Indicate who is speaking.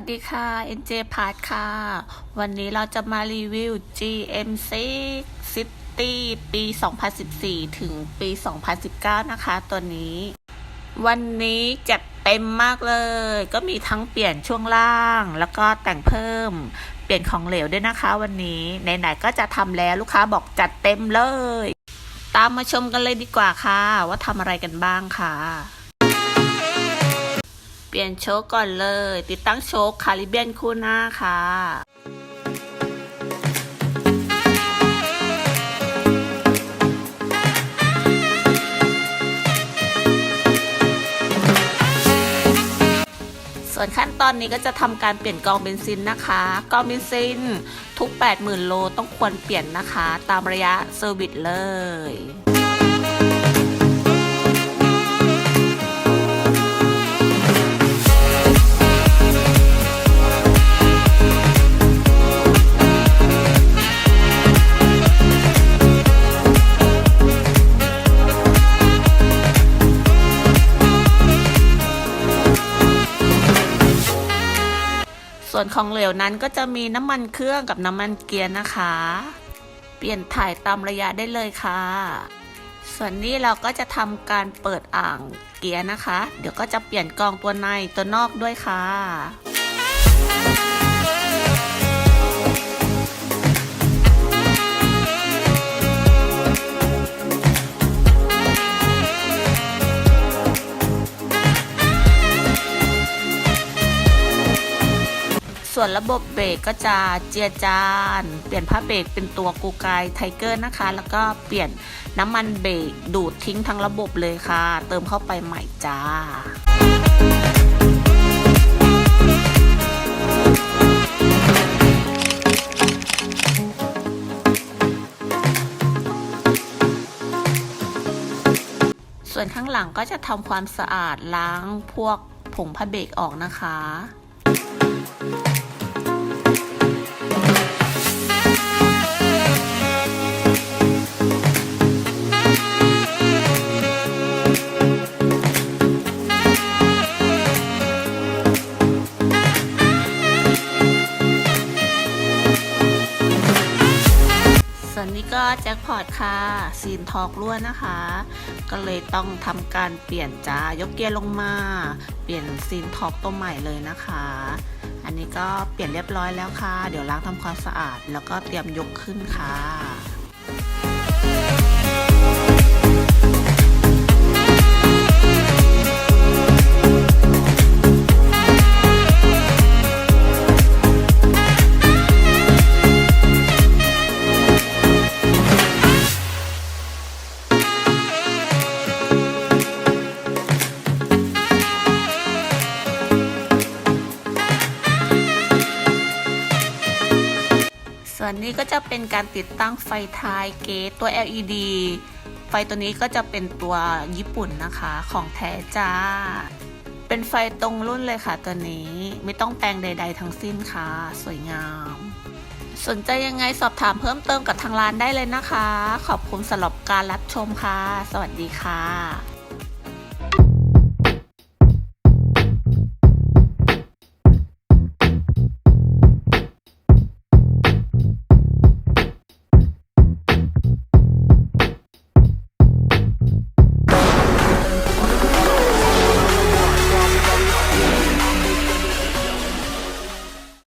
Speaker 1: วัสดีค่ะ NJ p a r t ค่ะ วันนี้เราจะมารีวิว GMC City ปี 2014 ถึงปี 2019 นะคะ ตัวนี้ วันนี้จัดเต็มมากเลย ก็มีทั้งเปลี่ยนช่วงล่าง แล้วก็แต่งเพิ่ม เปลี่ยนของเหลวด้วยนะคะวันนี้ ไหนๆ ก็จะทำแล้วลูกค้าบอกจัดเต็มเลย ตามมาชมกันเลยดีกว่าค่ะ ว่าทำอะไรกันบ้างค่ะ เปลี่ยนโชคก่อนเลย ติดตั้งโชคคาริเบียนคู่หน้าค่ะส่วนขั้นตอนนี้ก็จะทำการเปลี่ยนกองเบนซินนะคะ กองเบนซินทุก 80,000 โลต้องควรเปลี่ยนนะคะ ตามระยะเซอร์วิสเลย ส่วนของเหลวนั้นก็จะมีน้ำมันเครื่องกับน้ำมันเกียร์นะคะ เปลี่ยนถ่ายตามระยะได้เลยค่ะ ส่วนนี้เราก็จะทำการเปิดอ่างเกียร์นะคะ เดี๋ยวก็จะเปลี่ยนกองตัวในตัวนอกด้วยค่ะ ส่วนระบบเบรกก็จะเจียจาน เปลี่ยนผ้าเบรกเป็นตัวกูไกไทเกอร์นะคะ แล้วก็เปลี่ยนน้ำมันเบรกดูดทิ้งทั้งระบบเลยค่ะ เติมเข้าไปใหม่จ้าส่วนข้างหลังก็จะทำความสะอาดล้างพวกผงผ้าเบรกออกนะคะส่ แจ็คพอตค่ะซีนทอกรั่วนะคะ ก็เลยต้องทำการเปลี่ยนจ้ายกเกียร์ลงมา เปลี่ยนซีนทอกตัวใหม่เลยนะคะ อันนี้ก็เปลี่ยนเรียบร้อยแล้วค่ะ เดี๋ยวล้างทำความสะอาด แล้วก็เตรียมยกขึ้นค่ะ ส่วนนี้ก็จะเป็นการติดตั้งไฟท้ายเกตตัว LED ไฟตัวนี้ก็จะเป็นตัวญี่ปุ่นนะคะของแท้จ้า เป็นไฟตรงรุ่นเลยค่ะตัวนี้ไม่ต้องแปลงใด ๆ ทั้งสิ้นค่ะ สวยงาม สนใจยังไงสอบถามเพิ่มเติมกับทางร้านได้เลยนะคะ ขอบคุณสำหรับการรับชมค่ะ สวัสดีค่ะ